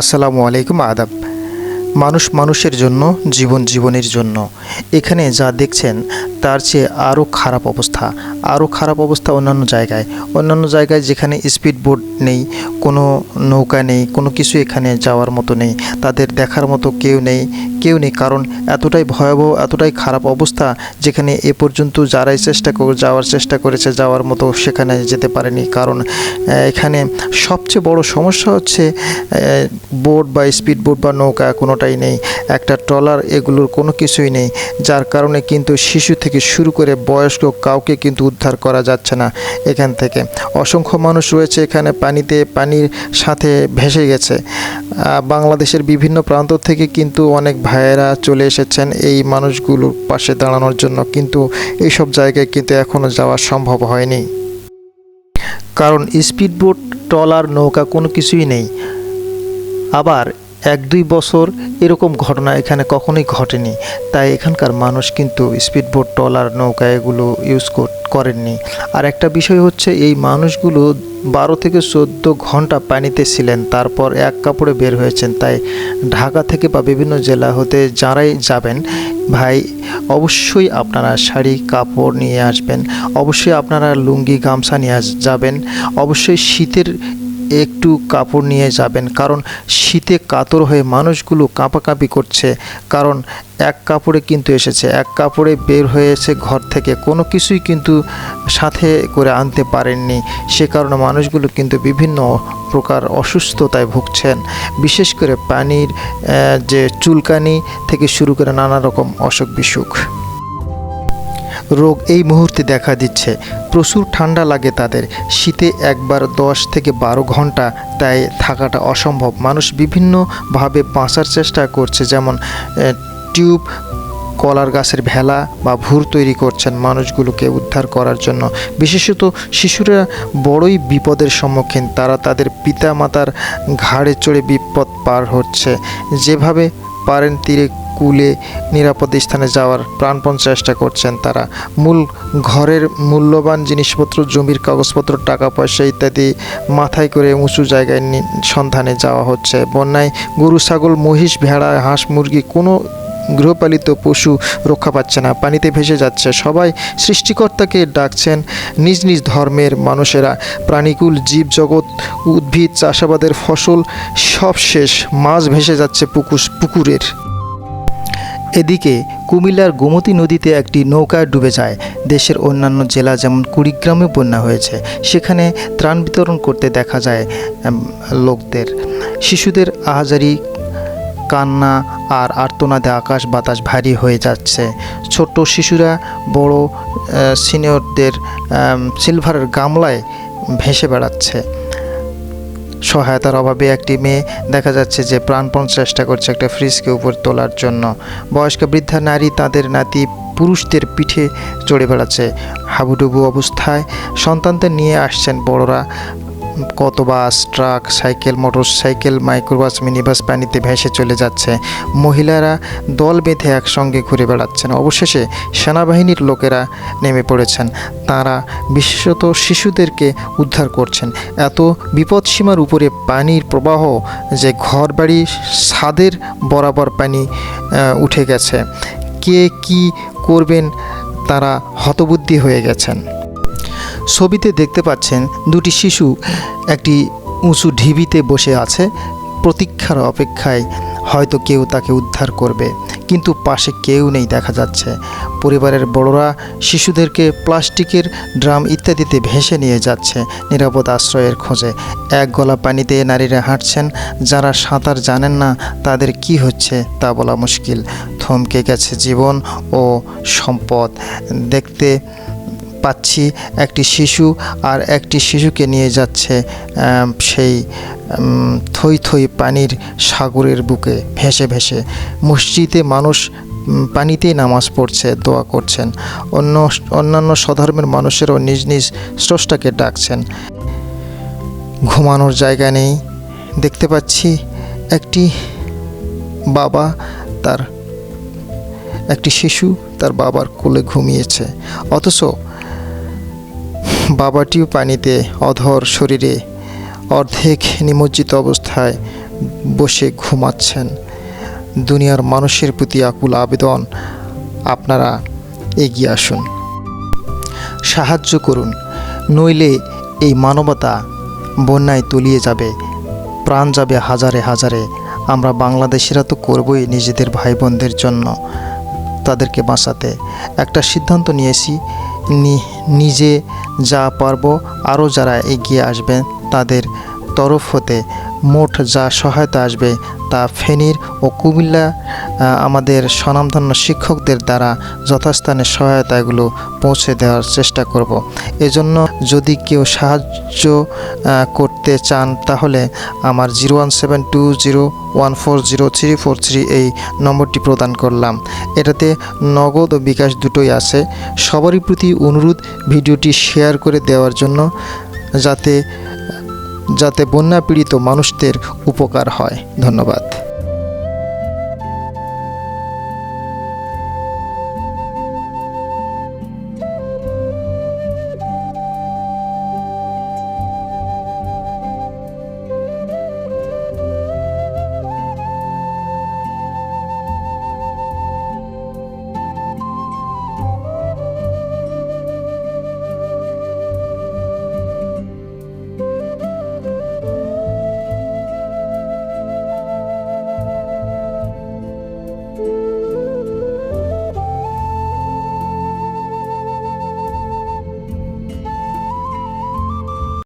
আসসালামু আলাইকুম আদাব। মানুষ মানুষের জন্য জীবন জীবনের জন্য। এখানে যা দেখছেন তার চেয়ে আরও খারাপ অবস্থা, আরও খারাপ অবস্থা অন্যান্য জায়গায়। অন্যান্য জায়গায় যেখানে স্পিড বোট নেই, কোনো নৌকা নেই, কোনো কিছু এখানে যাওয়ার মতো নেই, তাদের দেখার মতো কেউ নেই কেউ নেই। কারণ এতটাই ভয়াবহ, এতটাই খারাপ অবস্থা যেখানে এ পর্যন্ত যারাই চেষ্টা যাওয়ার চেষ্টা করেছে, যাওয়ার মতো সেখানে যেতে পারেনি। কারণ এখানে সবচেয়ে বড় সমস্যা হচ্ছে বোট বা স্পিড বোট বা নৌকা কোনোটাই নেই। একটা ট্রলার এগুলোর কোনো কিছুই নেই, যার কারণে কিন্তু শিশু থেকে শুরু করে বয়স্ক কাউকে কিন্তু উদ্ধার করা যাচ্ছে না এখান থেকে। অসংখ্য মানুষ রয়েছে এখানে পানিতে, পানির সাথে ভেসে গেছে। বাংলাদেশের বিভিন্ন প্রান্ত থেকে কিন্তু অনেক ভাইয়েরা চলে এসেছেন এই মানুষগুলোর পাশে দাঁড়ানোর জন্য। কিন্তু এইসব জায়গায় কিন্তু এখনও যাওয়া সম্ভব হয়নি। কারণ স্পিডবোট, ট্রলার, নৌকা কোনো কিছুই নেই। আবার এক দুই বছর এরকম ঘটনা এখানে কখনোই ঘটেনি। তাই এখানকার মানুষ কিন্তু স্পিডবোট, ট্রলার, নৌকা এগুলো ইউজ করেননি। আর একটা বিষয় হচ্ছে এই মানুষগুলো বারো থেকে চোদ্দ ঘণ্টা পানিতে ছিলেন, তারপর এক কাপড়ে বের হয়েছেন। তাই ঢাকা থেকে বা বিভিন্ন জেলা হতে যারাই যাবেন, ভাই, অবশ্যই আপনারা শাড়ি, কাপড় নিয়ে আসবেন। অবশ্যই আপনারা লুঙ্গি, গামছা নিয়ে যাবেন। অবশ্যই শীতের একটু কাপড় নিয়ে যাবেন। কারণ শীতে কাতর হয়ে মানুষগুলো কাঁপাকাঁপি করছে। কারণ এক কাপড়ে কিন্তু এসেছে, এক কাপড়ে বের হয়েছে ঘর থেকে। কোনো কিছুই কিন্তু সাথে করে আনতে পারেননি। সে কারণে মানুষগুলো কিন্তু বিভিন্ন প্রকার অসুস্থতায় ভুগছেন। বিশেষ করে পানির যে চুলকানি থেকে শুরু করে নানা রকম অসুখ বিসুখ রোগ এই মুহূর্তে দেখা দিচ্ছে। প্রচুর ঠান্ডা লাগে তাদের। শীতে একবার দশ থেকে বারো ঘণ্টা তাই থাকাটা অসম্ভব। মানুষ বিভিন্নভাবে বাঁচার চেষ্টা করছে, যেমন টিউব, কলার গাছের ভেলা বা ভুর তৈরি করছেন মানুষগুলোকে উদ্ধার করার জন্য। বিশেষত শিশুরা বড়ই বিপদের সম্মুখীন। তারা তাদের পিতা মাতার ঘাড়ে চড়ে বিপদ পার হচ্ছে। যেভাবে পারেন, তীরে কুলে নিরাপদ স্থানে যাওয়ার প্রাণপণ চেষ্টা করছেন তারা। মূল ঘরের মূল্যবান জিনিসপত্র, জমির কাগজপত্র টাকা পয়সা ইত্যাদি মাথায় করে উঁচু জায়গায় সন্ধানে যাওয়া হচ্ছে। বন্যায় গরু, ছাগল, মহিষ, ভেড়া, হাঁস, মুরগি কোনো গৃহপালিত পশু রক্ষা পাচ্ছে না, পানিতে ভেসে যাচ্ছে। সবাই সৃষ্টিকর্তাকে ডাকছেন নিজ নিজ ধর্মের মানুষেরা। প্রাণীকুল জীব জগৎ উদ্ভিদ, চাষাবাদের ফসল সব শেষ মাছ ভেসে যাচ্ছে পুকুর পুকুরের। এদিকে কুমিল্লার গোমতী নদীতে একটি নৌকা ডুবে যায়। দেশের অন্যান্য জেলা যেমন কুড়িগ্রামে বন্যা হয়েছে, সেখানে ত্রাণ বিতরণ করতে দেখা যায় লোকদের। শিশুদের আহাজারি, কান্না আর আর্তনাদে আকাশ বাতাস ভারী হয়ে যাচ্ছে। ছোট্ট শিশুরা, বড় সিনিয়রদের সিলভারের গামলায় ভেসে বেড়াচ্ছে। সহায়তার অভাবে একটি মেয়ে দেখা যাচ্ছে যে প্রাণপণ চেষ্টা করছে একটা ফ্রিজকে উপর তোলার জন্য। বয়স্ক বৃদ্ধা নারী তাদের নাতি পুরুষদের পিঠে চড়ে বেড়াচ্ছে। হাবুডুবু অবস্থায় সন্তানদের নিয়ে আসছেন বড়রা। কত bus truck, cycle motor cycle microbus, minibus পানিতে ভেসে চলে যাচ্ছে। মহিলারা দল বেঁধে একসঙ্গে ঘুরে বেড়াচ্ছেন। অবশেষে সেনাবাহিনীর লোকেরা নেমে পড়েছেন। তারা বিশেষত শিশুদেরকে উদ্ধার করছেন। এত বিপদসীমার উপরে পানির প্রবাহ যে ঘরবাড়ি, ছাদের বরাবর পানি উঠে গেছে। কে কি করবেন, তারা হতবুদ্ধি হয়ে গেছেন। ছবিতে দেখতে পাচ্ছেন দুটি শিশু। একটি উঁচু ঢিবিতে বসে আছে। প্রতীক্ষার অপেক্ষায় হয়তো কেউ তাকে উদ্ধার করবে। কিন্তু পাশে কেউ নেই দেখা যাচ্ছে। পরিবারের বড়রা শিশুদেরকে প্লাস্টিকের ড্রাম ইত্যাদিতে ভেসে নিয়ে যাচ্ছে নিরাপদ আশ্রয়ের খোঁজে। এক গলা পানিতে নারীরা হাঁটছেন। যারা সাঁতার জানেন না তাদের কি হচ্ছে তা বলা মুশকিল। থমকে গেছে জীবন ও সম্পদ। দেখতে পাচ্ছি একটি শিশু আর একটি শিশুকে নিয়ে যাচ্ছে সেই থই থই পানির সাগরের বুকে ভেসে ভেসে। মসজিদে মানুষ পানিতেই নামাজ পড়ছে, দোয়া করছেন। অন্য, অন্যান্য স্বধর্মের মানুষেরও নিজ নিজ স্রষ্টাকে ডাকছেন। ঘুমানোর জায়গা নেই। দেখতে পাচ্ছি একটি বাবা, তার, একটি শিশু তার বাবার কোলে ঘুমিয়েছে। অথচ বাবাটিও পানিতে অধর শরীরে অর্ধেক নিমজ্জিত অবস্থায় বসে ঘুমাচ্ছেন। দুনিয়ার মানুষের প্রতি আকুল আবেদন। আপনারা এগিয়ে আসুন। সাহায্য করুন। নইলে এই মানবতা বন্যায় তলিয়ে যাবে। প্রাণ যাবে হাজারে হাজারে। আমরা বাংলাদেশিরা তো করবই নিজেদের ভাই বোনদের জন্য। তাদেরকে বাঁচাতে। একটা সিদ্ধান্ত নিয়েছি। নিজে যা পারব আরও যারা এগিয়ে আসবেন তাদের তরফ হতে মোট যা সহায়তা আসবে তা ফেনীর ও কুমিল্লা আমাদের স্বনামধন্য শিক্ষকদের দ্বারা যথাস্থানে সহায়তাগুলো পৌঁছে দেওয়ার চেষ্টা করব। এজন্য যদি কেউ সাহায্য করতে চান তাহলে আমার zero one seven two zero one four zero three four three এই নম্বরটি প্রদান করলাম। এটাতে নগদ ও বিকাশ দুটোই আছে। সবারই প্রতি অনুরোধ ভিডিওটি শেয়ার করে দেওয়ার জন্য যাতে যাতে বন্যা পীড়িত মানুষদের উপকার হয়। ধন্যবাদ।